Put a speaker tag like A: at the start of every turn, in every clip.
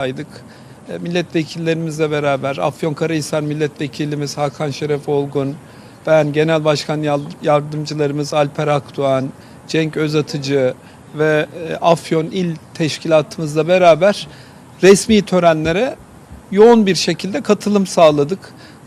A: aydık. E, Milletvekillerimizle beraber Afyonkarahisar Milletvekilimiz Hakan Şeref Olgun, ben Genel Başkan Yardımcılarımız Alper Akdoğan, Cenk Özatıcı ve e, Afyon İl Teşkilatımızla beraber resmi törenlere yoğun bir şekilde katılım sağladık.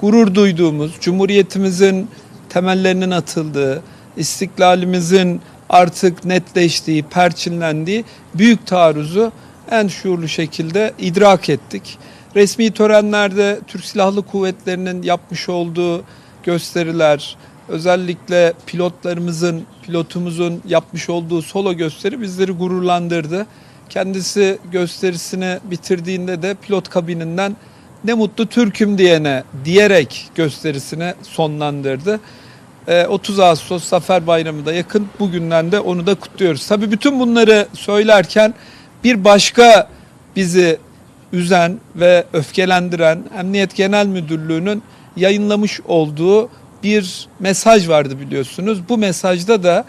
A: Gurur duyduğumuz, Cumhuriyetimizin temellerinin atıldığı, istiklalimizin artık netleştiği, perçinlendiği büyük taarruzu en şuurlu şekilde idrak ettik. Resmi törenlerde Türk Silahlı Kuvvetleri'nin yapmış olduğu gösteriler, özellikle pilotlarımızın, pilotumuzun yapmış olduğu solo gösteri bizleri gururlandırdı. Kendisi gösterisini bitirdiğinde de pilot kabininden ne mutlu Türk'üm diyene diyerek gösterisini sonlandırdı. Ee, 30 Ağustos Zafer Bayramı da yakın. Bugünden de onu da kutluyoruz. Tabii bütün bunları söylerken bir başka bizi üzen ve öfkelendiren Emniyet Genel Müdürlüğü'nün yayınlamış olduğu bir mesaj vardı biliyorsunuz. Bu mesajda da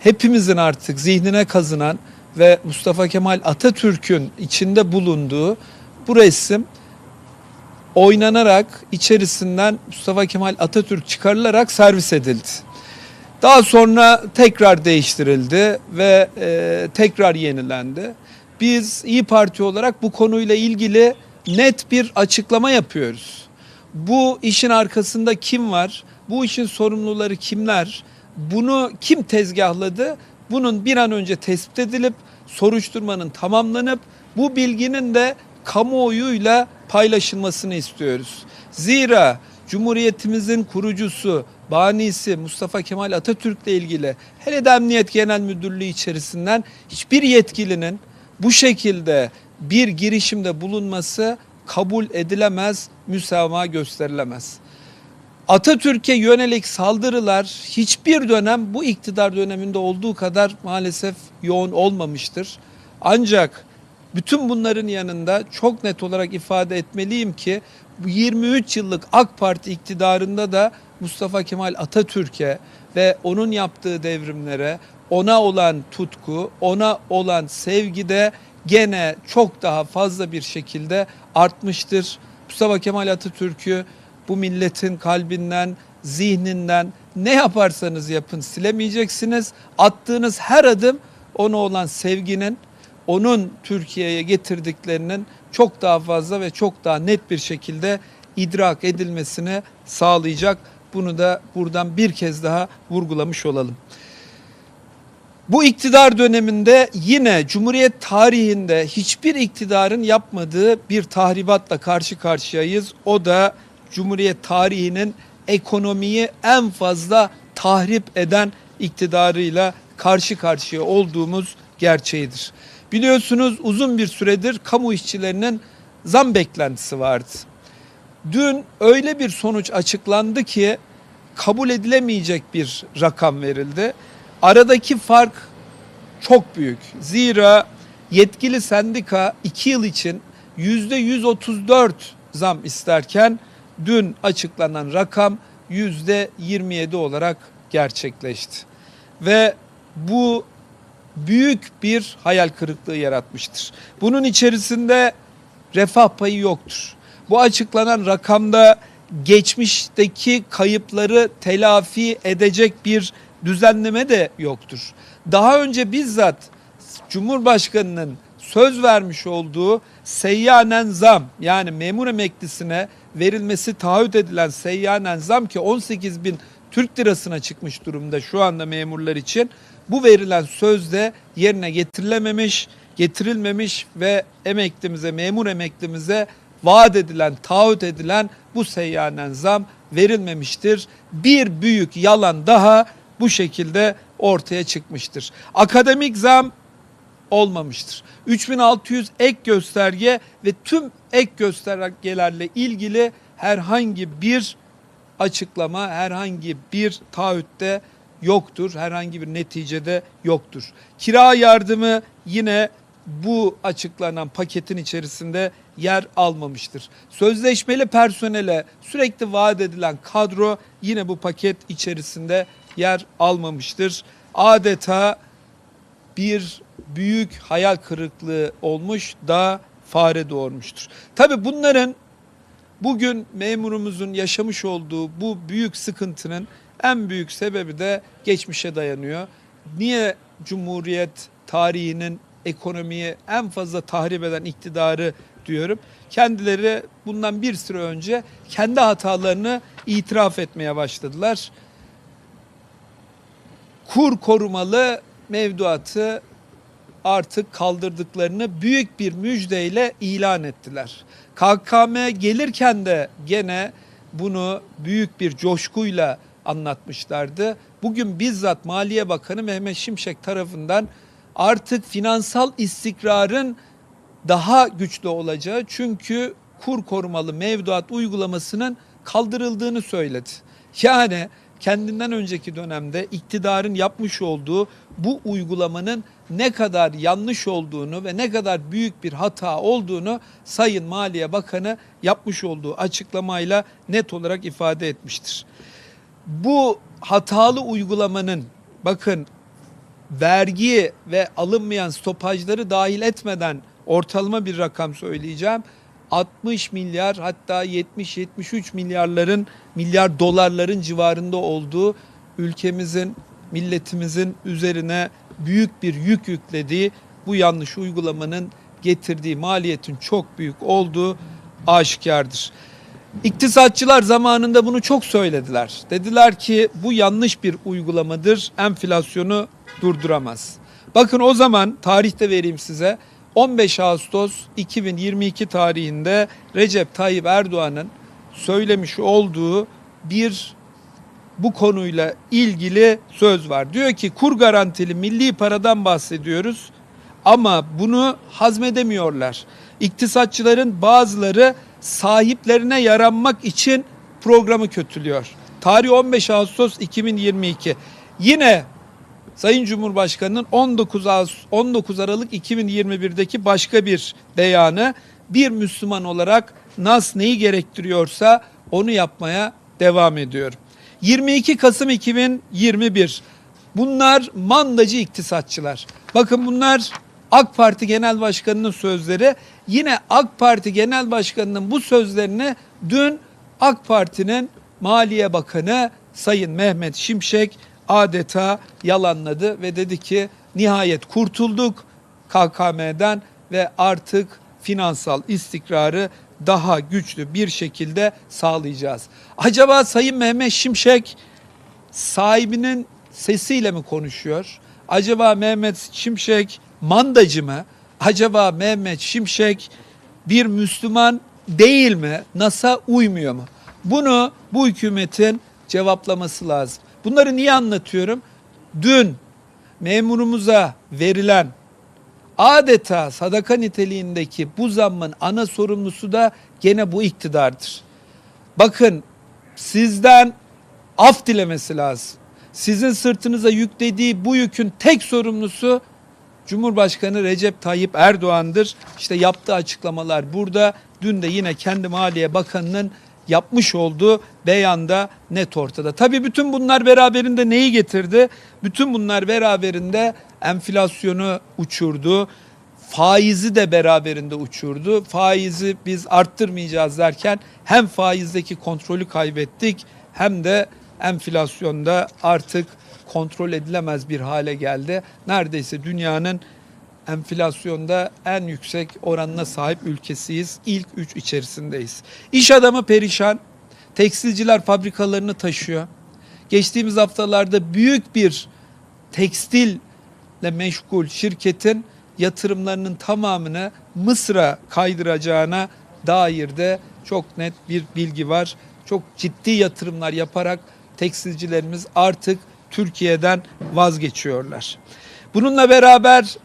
A: hepimizin artık zihnine kazınan ve Mustafa Kemal Atatürk'ün içinde bulunduğu bu resim oynanarak içerisinden Mustafa Kemal Atatürk çıkarılarak servis edildi. Daha sonra tekrar değiştirildi ve e, tekrar yenilendi. Biz İyi Parti olarak bu konuyla ilgili net bir açıklama yapıyoruz. Bu işin arkasında kim var? Bu işin sorumluları kimler? Bunu kim tezgahladı? Bunun bir an önce tespit edilip soruşturmanın tamamlanıp bu bilginin de kamuoyuyla paylaşılmasını istiyoruz. Zira Cumhuriyetimizin kurucusu, banisi Mustafa Kemal Atatürk'le ilgili hele de Emniyet Genel Müdürlüğü içerisinden hiçbir yetkilinin bu şekilde bir girişimde bulunması kabul edilemez, müsamaha gösterilemez. Atatürk'e yönelik saldırılar hiçbir dönem bu iktidar döneminde olduğu kadar maalesef yoğun olmamıştır. Ancak bütün bunların yanında çok net olarak ifade etmeliyim ki 23 yıllık AK Parti iktidarında da Mustafa Kemal Atatürk'e ve onun yaptığı devrimlere, ona olan tutku, ona olan sevgi de gene çok daha fazla bir şekilde artmıştır. Mustafa Kemal Atatürk'ü bu milletin kalbinden, zihninden ne yaparsanız yapın silemeyeceksiniz. Attığınız her adım ona olan sevginin, onun Türkiye'ye getirdiklerinin çok daha fazla ve çok daha net bir şekilde idrak edilmesini sağlayacak. Bunu da buradan bir kez daha vurgulamış olalım. Bu iktidar döneminde yine Cumhuriyet tarihinde hiçbir iktidarın yapmadığı bir tahribatla karşı karşıyayız. O da Cumhuriyet tarihinin ekonomiyi en fazla tahrip eden iktidarıyla karşı karşıya olduğumuz gerçeğidir. Biliyorsunuz uzun bir süredir kamu işçilerinin zam beklentisi vardı. Dün öyle bir sonuç açıklandı ki kabul edilemeyecek bir rakam verildi. Aradaki fark çok büyük. Zira yetkili sendika 2 yıl için %134 zam isterken dün açıklanan rakam %27 olarak gerçekleşti. Ve bu büyük bir hayal kırıklığı yaratmıştır. Bunun içerisinde refah payı yoktur. Bu açıklanan rakamda geçmişteki kayıpları telafi edecek bir düzenleme de yoktur. Daha önce bizzat Cumhurbaşkanı'nın söz vermiş olduğu seyyanen zam yani memur emeklisine verilmesi taahhüt edilen seyyanen zam ki 18 bin Türk lirasına çıkmış durumda şu anda memurlar için. Bu verilen söz de yerine getirilememiş, getirilmemiş ve emeklimize, memur emeklimize vaat edilen, taahhüt edilen bu seyyanen zam verilmemiştir. Bir büyük yalan daha bu şekilde ortaya çıkmıştır. Akademik zam olmamıştır. 3600 ek gösterge ve tüm ek göstergelerle ilgili herhangi bir açıklama, herhangi bir taahhütte yoktur. Herhangi bir neticede yoktur. Kira yardımı yine bu açıklanan paketin içerisinde yer almamıştır. Sözleşmeli personele sürekli vaat edilen kadro yine bu paket içerisinde yer almamıştır. Adeta bir büyük hayal kırıklığı olmuş da fare doğurmuştur. Tabii bunların bugün memurumuzun yaşamış olduğu bu büyük sıkıntının en büyük sebebi de geçmişe dayanıyor. Niye Cumhuriyet tarihinin ekonomiyi en fazla tahrip eden iktidarı diyorum. Kendileri bundan bir süre önce kendi hatalarını itiraf etmeye başladılar. Kur korumalı mevduatı artık kaldırdıklarını büyük bir müjdeyle ilan ettiler. KKM gelirken de gene bunu büyük bir coşkuyla anlatmışlardı. Bugün bizzat Maliye Bakanı Mehmet Şimşek tarafından artık finansal istikrarın daha güçlü olacağı çünkü kur korumalı mevduat uygulamasının kaldırıldığını söyledi. Yani kendinden önceki dönemde iktidarın yapmış olduğu bu uygulamanın ne kadar yanlış olduğunu ve ne kadar büyük bir hata olduğunu Sayın Maliye Bakanı yapmış olduğu açıklamayla net olarak ifade etmiştir. Bu hatalı uygulamanın bakın vergi ve alınmayan stopajları dahil etmeden ortalama bir rakam söyleyeceğim. 60 milyar hatta 70-73 milyarların milyar dolarların civarında olduğu ülkemizin milletimizin üzerine büyük bir yük yüklediği bu yanlış uygulamanın getirdiği maliyetin çok büyük olduğu aşikardır. İktisatçılar zamanında bunu çok söylediler. Dediler ki bu yanlış bir uygulamadır. Enflasyonu durduramaz. Bakın o zaman tarihte vereyim size. 15 Ağustos 2022 tarihinde Recep Tayyip Erdoğan'ın söylemiş olduğu bir bu konuyla ilgili söz var. Diyor ki kur garantili milli paradan bahsediyoruz ama bunu hazmedemiyorlar. İktisatçıların bazıları sahiplerine yaranmak için programı kötülüyor. Tarih 15 Ağustos 2022. Yine Sayın Cumhurbaşkanı'nın 19 Ağustos, 19 Aralık 2021'deki başka bir beyanı bir Müslüman olarak nas neyi gerektiriyorsa onu yapmaya devam ediyorum. 22 Kasım 2021. Bunlar mandacı iktisatçılar. Bakın bunlar AK Parti Genel Başkanı'nın sözleri. Yine AK Parti Genel Başkanı'nın bu sözlerini dün AK Parti'nin Maliye Bakanı Sayın Mehmet Şimşek adeta yalanladı ve dedi ki nihayet kurtulduk KKM'den ve artık finansal istikrarı daha güçlü bir şekilde sağlayacağız. Acaba Sayın Mehmet Şimşek sahibinin sesiyle mi konuşuyor? Acaba Mehmet Şimşek mandacı mı? Acaba Mehmet Şimşek bir Müslüman değil mi? NASA uymuyor mu? Bunu bu hükümetin cevaplaması lazım. Bunları niye anlatıyorum? Dün memurumuza verilen adeta sadaka niteliğindeki bu zammın ana sorumlusu da gene bu iktidardır. Bakın sizden af dilemesi lazım. Sizin sırtınıza yüklediği bu yükün tek sorumlusu Cumhurbaşkanı Recep Tayyip Erdoğan'dır. İşte yaptığı açıklamalar burada. Dün de yine kendi Maliye Bakanı'nın yapmış olduğu beyanda net ortada. Tabii bütün bunlar beraberinde neyi getirdi? Bütün bunlar beraberinde enflasyonu uçurdu. Faizi de beraberinde uçurdu. Faizi biz arttırmayacağız derken hem faizdeki kontrolü kaybettik hem de enflasyonda artık kontrol edilemez bir hale geldi. Neredeyse dünyanın enflasyonda en yüksek oranına sahip ülkesiyiz. İlk üç içerisindeyiz. İş adamı perişan. Tekstilciler fabrikalarını taşıyor. Geçtiğimiz haftalarda büyük bir tekstille meşgul şirketin yatırımlarının tamamını Mısır'a kaydıracağına dair de çok net bir bilgi var. Çok ciddi yatırımlar yaparak tekstilcilerimiz artık Türkiye'den vazgeçiyorlar. Bununla beraber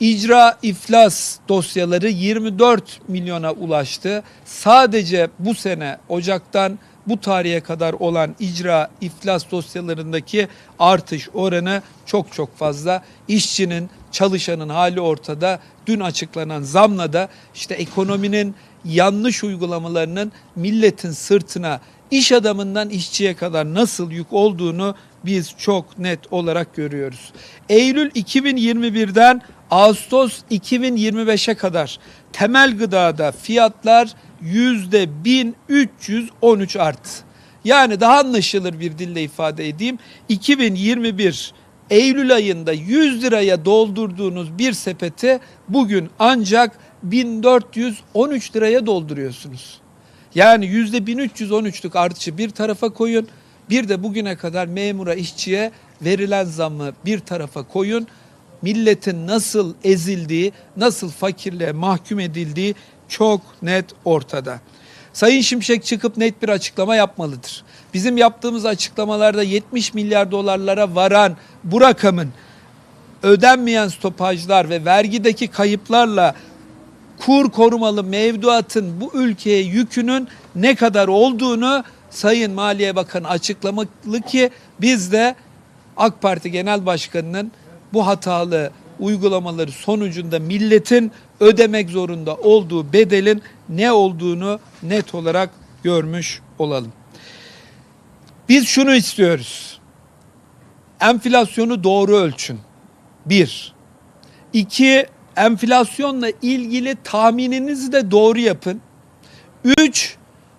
A: icra iflas dosyaları 24 milyona ulaştı. Sadece bu sene Ocak'tan bu tarihe kadar olan icra iflas dosyalarındaki artış oranı çok çok fazla. İşçinin, çalışanın hali ortada. Dün açıklanan zamla da işte ekonominin yanlış uygulamalarının milletin sırtına iş adamından işçiye kadar nasıl yük olduğunu biz çok net olarak görüyoruz. Eylül 2021'den Ağustos 2025'e kadar temel gıdada fiyatlar %1313 arttı. Yani daha anlaşılır bir dille ifade edeyim. 2021 Eylül ayında 100 liraya doldurduğunuz bir sepeti bugün ancak 1413 liraya dolduruyorsunuz. Yani yüzde 1313'lük artışı bir tarafa koyun. Bir de bugüne kadar memura, işçiye verilen zammı bir tarafa koyun. Milletin nasıl ezildiği, nasıl fakirliğe mahkum edildiği çok net ortada. Sayın Şimşek çıkıp net bir açıklama yapmalıdır. Bizim yaptığımız açıklamalarda 70 milyar dolarlara varan bu rakamın ödenmeyen stopajlar ve vergideki kayıplarla kur korumalı mevduatın bu ülkeye yükünün ne kadar olduğunu Sayın Maliye Bakanı açıklamalı ki biz de AK Parti Genel Başkanı'nın bu hatalı uygulamaları sonucunda milletin ödemek zorunda olduğu bedelin ne olduğunu net olarak görmüş olalım. Biz şunu istiyoruz. Enflasyonu doğru ölçün. Bir. İki, enflasyonla ilgili tahmininizi de doğru yapın. Üç,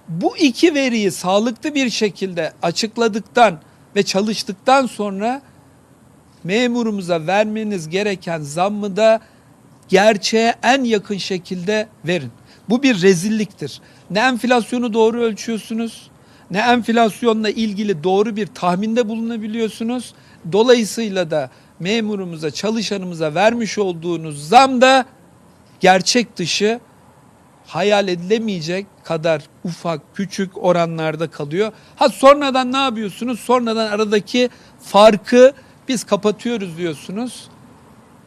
A: bu iki veriyi sağlıklı bir şekilde açıkladıktan ve çalıştıktan sonra memurumuza vermeniz gereken zammı da gerçeğe en yakın şekilde verin. Bu bir rezilliktir. Ne enflasyonu doğru ölçüyorsunuz, ne enflasyonla ilgili doğru bir tahminde bulunabiliyorsunuz. Dolayısıyla da memurumuza, çalışanımıza vermiş olduğunuz zam da gerçek dışı hayal edilemeyecek kadar ufak küçük oranlarda kalıyor. Ha sonradan ne yapıyorsunuz? Sonradan aradaki farkı biz kapatıyoruz diyorsunuz.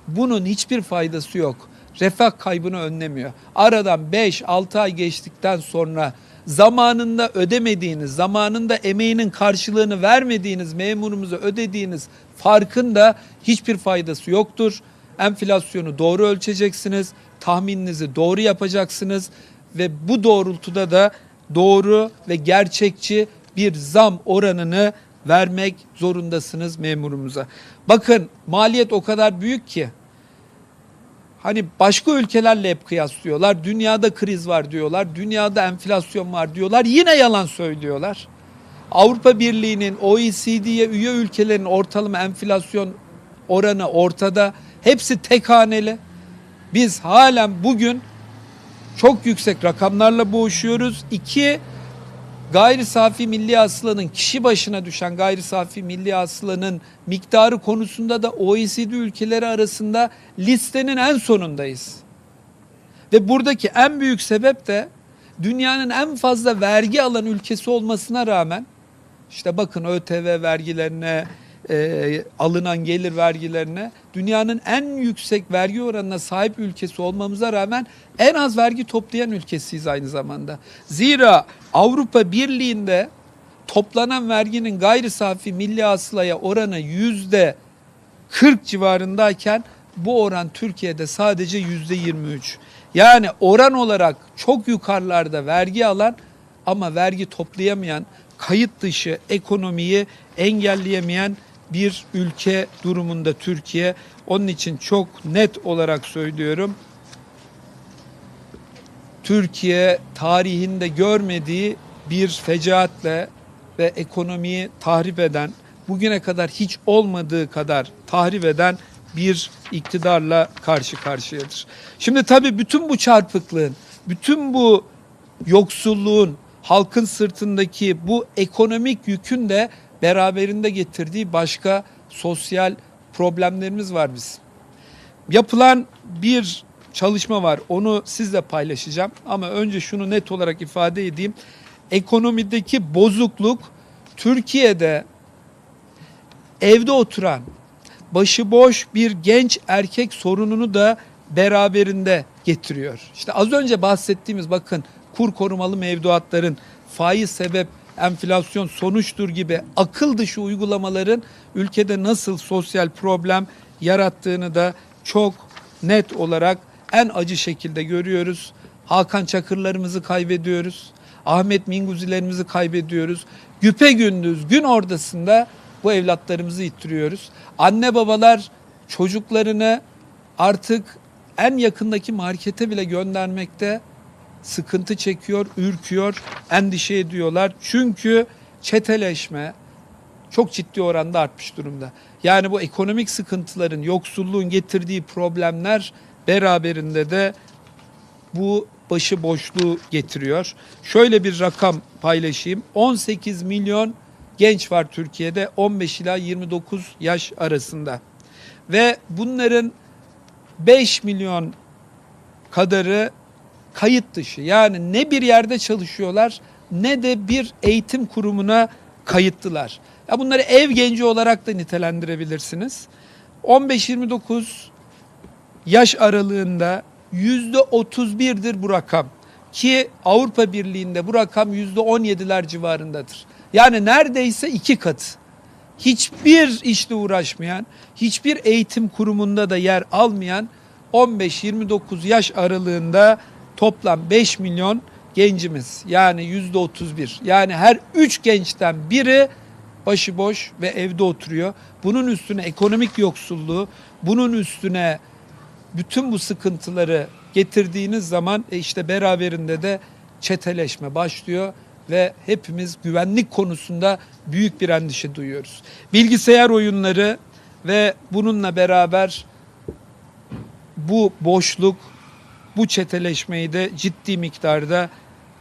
A: Bunun hiçbir faydası yok. Refah kaybını önlemiyor. Aradan 5-6 ay geçtikten sonra zamanında ödemediğiniz, zamanında emeğinin karşılığını vermediğiniz memurumuza ödediğiniz farkın da hiçbir faydası yoktur. Enflasyonu doğru ölçeceksiniz, tahmininizi doğru yapacaksınız ve bu doğrultuda da doğru ve gerçekçi bir zam oranını vermek zorundasınız memurumuza. Bakın maliyet o kadar büyük ki Hani başka ülkelerle hep kıyaslıyorlar. Dünyada kriz var diyorlar. Dünyada enflasyon var diyorlar. Yine yalan söylüyorlar. Avrupa Birliği'nin OECD'ye üye ülkelerin ortalama enflasyon oranı ortada. Hepsi tek haneli. Biz halen bugün çok yüksek rakamlarla boğuşuyoruz. İki, gayri safi milli hasılanın kişi başına düşen gayri safi milli hasılanın miktarı konusunda da OECD ülkeleri arasında listenin en sonundayız. Ve buradaki en büyük sebep de dünyanın en fazla vergi alan ülkesi olmasına rağmen işte bakın ÖTV vergilerine, e, alınan gelir vergilerine dünyanın en yüksek vergi oranına sahip ülkesi olmamıza rağmen en az vergi toplayan ülkesiyiz aynı zamanda. Zira Avrupa Birliği'nde toplanan verginin gayri safi milli hasılaya oranı yüzde 40 civarındayken bu oran Türkiye'de sadece yüzde 23. Yani oran olarak çok yukarılarda vergi alan ama vergi toplayamayan, kayıt dışı ekonomiyi engelleyemeyen bir ülke durumunda Türkiye. Onun için çok net olarak söylüyorum. Türkiye tarihinde görmediği bir fecaatle ve ekonomiyi tahrip eden, bugüne kadar hiç olmadığı kadar tahrip eden bir iktidarla karşı karşıyadır. Şimdi tabii bütün bu çarpıklığın, bütün bu yoksulluğun, halkın sırtındaki bu ekonomik yükün de beraberinde getirdiği başka sosyal problemlerimiz var bizim. Yapılan bir çalışma var. Onu sizle paylaşacağım ama önce şunu net olarak ifade edeyim. Ekonomideki bozukluk Türkiye'de evde oturan başıboş bir genç erkek sorununu da beraberinde getiriyor. İşte az önce bahsettiğimiz bakın kur korumalı mevduatların faiz sebep enflasyon sonuçtur gibi akıl dışı uygulamaların ülkede nasıl sosyal problem yarattığını da çok net olarak en acı şekilde görüyoruz. Hakan Çakırlarımızı kaybediyoruz. Ahmet Minguzilerimizi kaybediyoruz. Güpe gündüz gün ortasında bu evlatlarımızı ittiriyoruz. Anne babalar çocuklarını artık en yakındaki markete bile göndermekte sıkıntı çekiyor, ürküyor, endişe ediyorlar. Çünkü çeteleşme çok ciddi oranda artmış durumda. Yani bu ekonomik sıkıntıların, yoksulluğun getirdiği problemler beraberinde de bu başıboşluğu getiriyor. Şöyle bir rakam paylaşayım. 18 milyon genç var Türkiye'de 15 ila 29 yaş arasında. Ve bunların 5 milyon kadarı kayıt dışı. Yani ne bir yerde çalışıyorlar ne de bir eğitim kurumuna kayıtlılar. Ya bunları ev genci olarak da nitelendirebilirsiniz. 15-29 yaş aralığında yüzde 31'dir bu rakam. Ki Avrupa Birliği'nde bu rakam yüzde 17'ler civarındadır. Yani neredeyse iki katı. Hiçbir işle uğraşmayan, hiçbir eğitim kurumunda da yer almayan 15-29 yaş aralığında toplam 5 milyon gencimiz. Yani yüzde 31. Yani her 3 gençten biri başıboş ve evde oturuyor. Bunun üstüne ekonomik yoksulluğu, bunun üstüne bütün bu sıkıntıları getirdiğiniz zaman e, işte beraberinde de çeteleşme başlıyor ve hepimiz güvenlik konusunda büyük bir endişe duyuyoruz. Bilgisayar oyunları ve bununla beraber bu boşluk, bu çeteleşmeyi de ciddi miktarda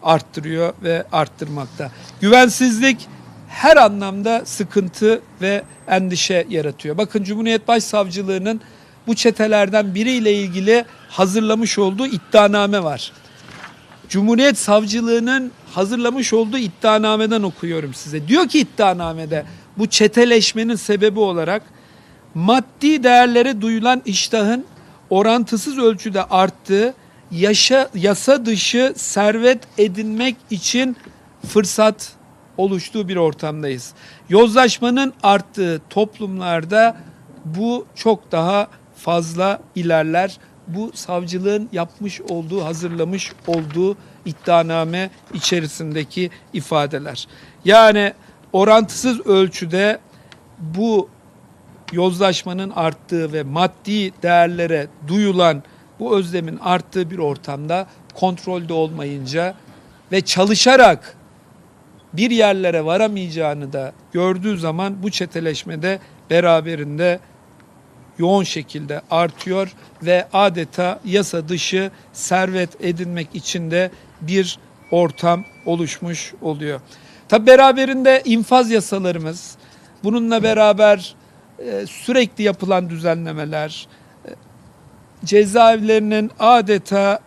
A: arttırıyor ve arttırmakta. Güvensizlik her anlamda sıkıntı ve endişe yaratıyor. Bakın Cumhuriyet Başsavcılığı'nın bu çetelerden biriyle ilgili hazırlamış olduğu iddianame var. Cumhuriyet Savcılığı'nın hazırlamış olduğu iddianameden okuyorum size. Diyor ki iddianamede bu çeteleşmenin sebebi olarak maddi değerlere duyulan iştahın orantısız ölçüde arttığı, yaşa, yasa dışı servet edinmek için fırsat oluştuğu bir ortamdayız. Yozlaşmanın arttığı toplumlarda bu çok daha fazla ilerler. Bu savcılığın yapmış olduğu, hazırlamış olduğu iddianame içerisindeki ifadeler. Yani orantısız ölçüde bu yozlaşmanın arttığı ve maddi değerlere duyulan bu özlemin arttığı bir ortamda kontrolde olmayınca ve çalışarak bir yerlere varamayacağını da gördüğü zaman bu çeteleşmede beraberinde yoğun şekilde artıyor ve adeta yasa dışı servet edinmek için de bir ortam oluşmuş oluyor. Tabi beraberinde infaz yasalarımız, bununla beraber e, sürekli yapılan düzenlemeler, cezaevlerinin adeta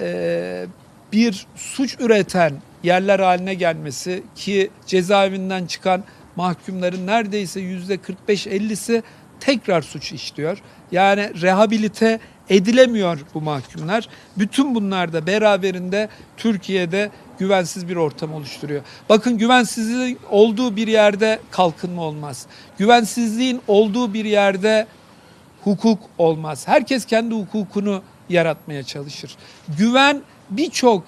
A: e, bir suç üreten yerler haline gelmesi ki cezaevinden çıkan mahkumların neredeyse yüzde 45-50'si tekrar suç işliyor. Yani rehabilite edilemiyor bu mahkumlar. Bütün bunlar da beraberinde Türkiye'de güvensiz bir ortam oluşturuyor. Bakın güvensizliğin olduğu bir yerde kalkınma olmaz. Güvensizliğin olduğu bir yerde hukuk olmaz. Herkes kendi hukukunu yaratmaya çalışır. Güven birçok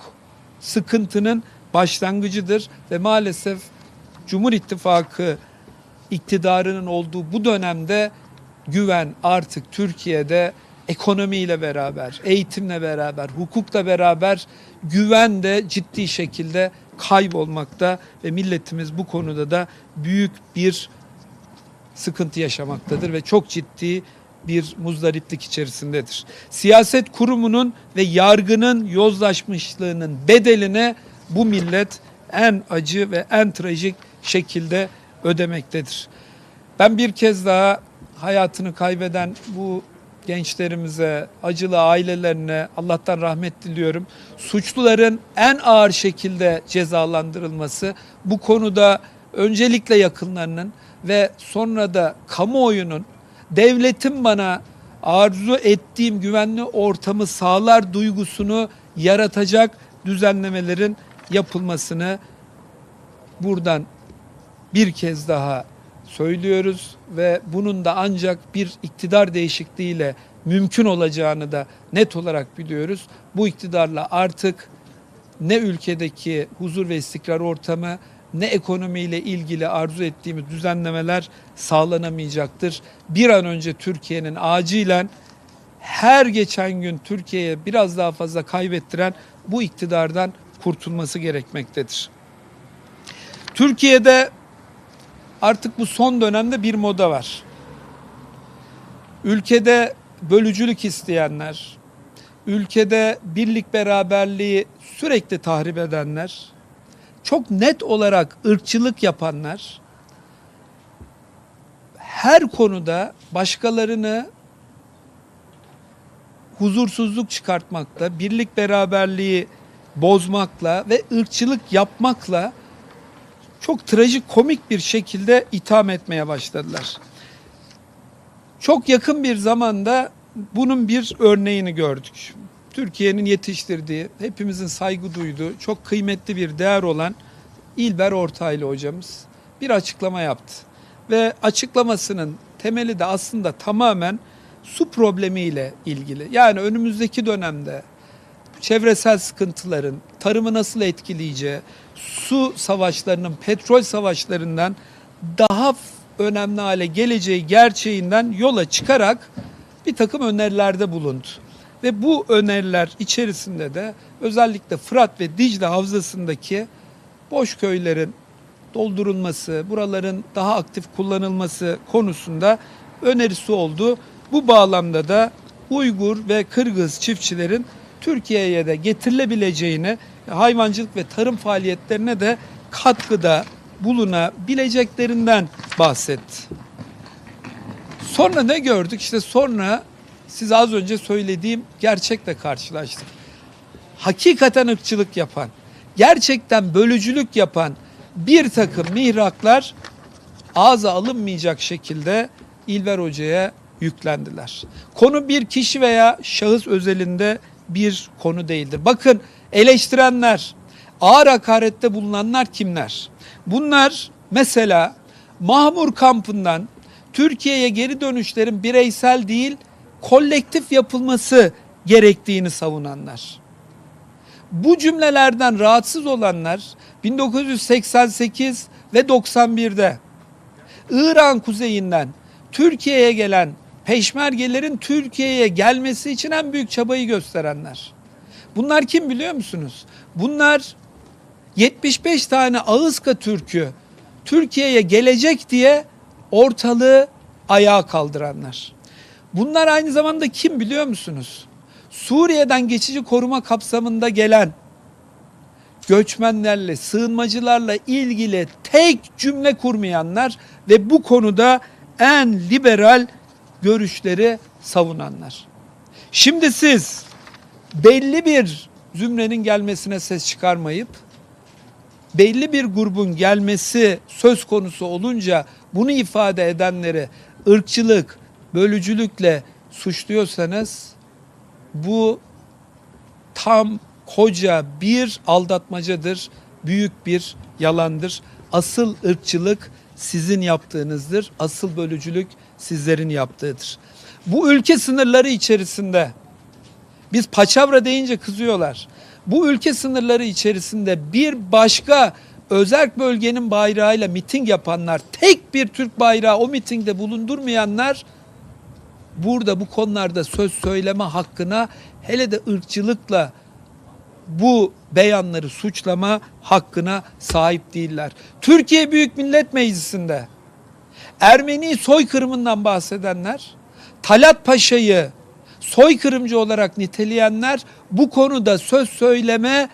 A: sıkıntının başlangıcıdır ve maalesef Cumhur İttifakı iktidarının olduğu bu dönemde güven artık Türkiye'de ekonomiyle beraber, eğitimle beraber, hukukla beraber güven de ciddi şekilde kaybolmakta ve milletimiz bu konuda da büyük bir sıkıntı yaşamaktadır ve çok ciddi bir muzdariplik içerisindedir. Siyaset kurumunun ve yargının yozlaşmışlığının bedeline bu millet en acı ve en trajik şekilde ödemektedir. Ben bir kez daha hayatını kaybeden bu gençlerimize, acılı ailelerine Allah'tan rahmet diliyorum. Suçluların en ağır şekilde cezalandırılması bu konuda öncelikle yakınlarının ve sonra da kamuoyunun devletin bana arzu ettiğim güvenli ortamı sağlar duygusunu yaratacak düzenlemelerin yapılmasını buradan bir kez daha söylüyoruz ve bunun da ancak bir iktidar değişikliğiyle mümkün olacağını da net olarak biliyoruz. Bu iktidarla artık ne ülkedeki huzur ve istikrar ortamı ne ekonomiyle ilgili arzu ettiğimiz düzenlemeler sağlanamayacaktır. Bir an önce Türkiye'nin acilen her geçen gün Türkiye'ye biraz daha fazla kaybettiren bu iktidardan kurtulması gerekmektedir. Türkiye'de artık bu son dönemde bir moda var. Ülkede bölücülük isteyenler, ülkede birlik beraberliği sürekli tahrip edenler, çok net olarak ırkçılık yapanlar her konuda başkalarını huzursuzluk çıkartmakla, birlik beraberliği bozmakla ve ırkçılık yapmakla çok trajik komik bir şekilde itham etmeye başladılar. Çok yakın bir zamanda bunun bir örneğini gördük. Türkiye'nin yetiştirdiği, hepimizin saygı duyduğu, çok kıymetli bir değer olan İlber Ortaylı hocamız bir açıklama yaptı. Ve açıklamasının temeli de aslında tamamen su problemiyle ilgili. Yani önümüzdeki dönemde çevresel sıkıntıların tarımı nasıl etkileyeceği, su savaşlarının petrol savaşlarından daha önemli hale geleceği gerçeğinden yola çıkarak bir takım önerilerde bulundu. Ve bu öneriler içerisinde de özellikle Fırat ve Dicle Havzası'ndaki boş köylerin doldurulması, buraların daha aktif kullanılması konusunda önerisi oldu. Bu bağlamda da Uygur ve Kırgız çiftçilerin Türkiye'ye de getirilebileceğini, hayvancılık ve tarım faaliyetlerine de katkıda bulunabileceklerinden bahsetti. Sonra ne gördük? İşte sonra size az önce söylediğim gerçekle karşılaştık. Hakikaten ırkçılık yapan, gerçekten bölücülük yapan bir takım mihraklar ağza alınmayacak şekilde İlber Hoca'ya yüklendiler. Konu bir kişi veya şahıs özelinde bir konu değildir. Bakın eleştirenler, ağır hakarette bulunanlar kimler? Bunlar mesela Mahmur kampından Türkiye'ye geri dönüşlerin bireysel değil kolektif yapılması gerektiğini savunanlar. Bu cümlelerden rahatsız olanlar 1988 ve 91'de İran kuzeyinden Türkiye'ye gelen peşmergelerin Türkiye'ye gelmesi için en büyük çabayı gösterenler. Bunlar kim biliyor musunuz? Bunlar 75 tane Ağızka Türk'ü Türkiye'ye gelecek diye ortalığı ayağa kaldıranlar. Bunlar aynı zamanda kim biliyor musunuz? Suriye'den geçici koruma kapsamında gelen göçmenlerle, sığınmacılarla ilgili tek cümle kurmayanlar ve bu konuda en liberal görüşleri savunanlar. Şimdi siz belli bir zümrenin gelmesine ses çıkarmayıp belli bir grubun gelmesi söz konusu olunca bunu ifade edenleri ırkçılık, bölücülükle suçluyorsanız bu tam koca bir aldatmacadır, büyük bir yalandır. Asıl ırkçılık sizin yaptığınızdır, asıl bölücülük sizlerin yaptığıdır. Bu ülke sınırları içerisinde biz paçavra deyince kızıyorlar. Bu ülke sınırları içerisinde bir başka özerk bölgenin bayrağıyla miting yapanlar, tek bir Türk bayrağı o mitingde bulundurmayanlar burada bu konularda söz söyleme hakkına hele de ırkçılıkla bu beyanları suçlama hakkına sahip değiller. Türkiye Büyük Millet Meclisi'nde Ermeni soykırımından bahsedenler, Talat Paşa'yı soykırımcı olarak niteleyenler bu konuda söz söyleme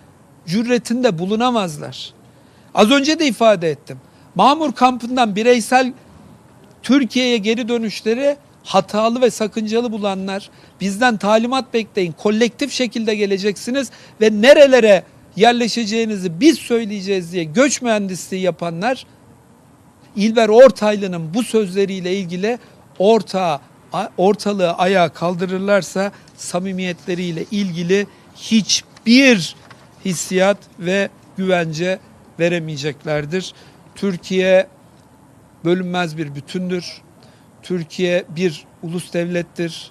A: cüretinde bulunamazlar. Az önce de ifade ettim. Mamur kampından bireysel Türkiye'ye geri dönüşleri hatalı ve sakıncalı bulanlar bizden talimat bekleyin. Kolektif şekilde geleceksiniz ve nerelere yerleşeceğinizi biz söyleyeceğiz diye göç mühendisliği yapanlar İlber Ortaylı'nın bu sözleriyle ilgili orta ortalığı ayağa kaldırırlarsa samimiyetleriyle ilgili hiçbir hissiyat ve güvence veremeyeceklerdir. Türkiye bölünmez bir bütündür. Türkiye bir ulus devlettir.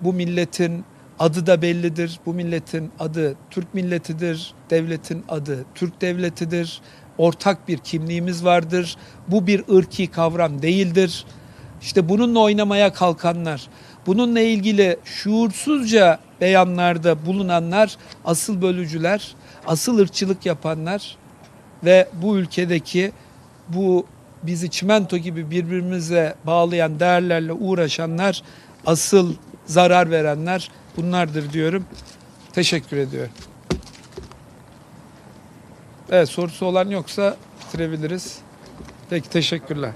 A: Bu milletin adı da bellidir. Bu milletin adı Türk milletidir. Devletin adı Türk devletidir. ortak bir kimliğimiz vardır. Bu bir ırki kavram değildir. İşte bununla oynamaya kalkanlar, bununla ilgili şuursuzca beyanlarda bulunanlar asıl bölücüler, asıl ırkçılık yapanlar ve bu ülkedeki bu bizi çimento gibi birbirimize bağlayan değerlerle uğraşanlar asıl zarar verenler bunlardır diyorum. Teşekkür ediyorum. Evet sorusu olan yoksa bitirebiliriz. Peki teşekkürler.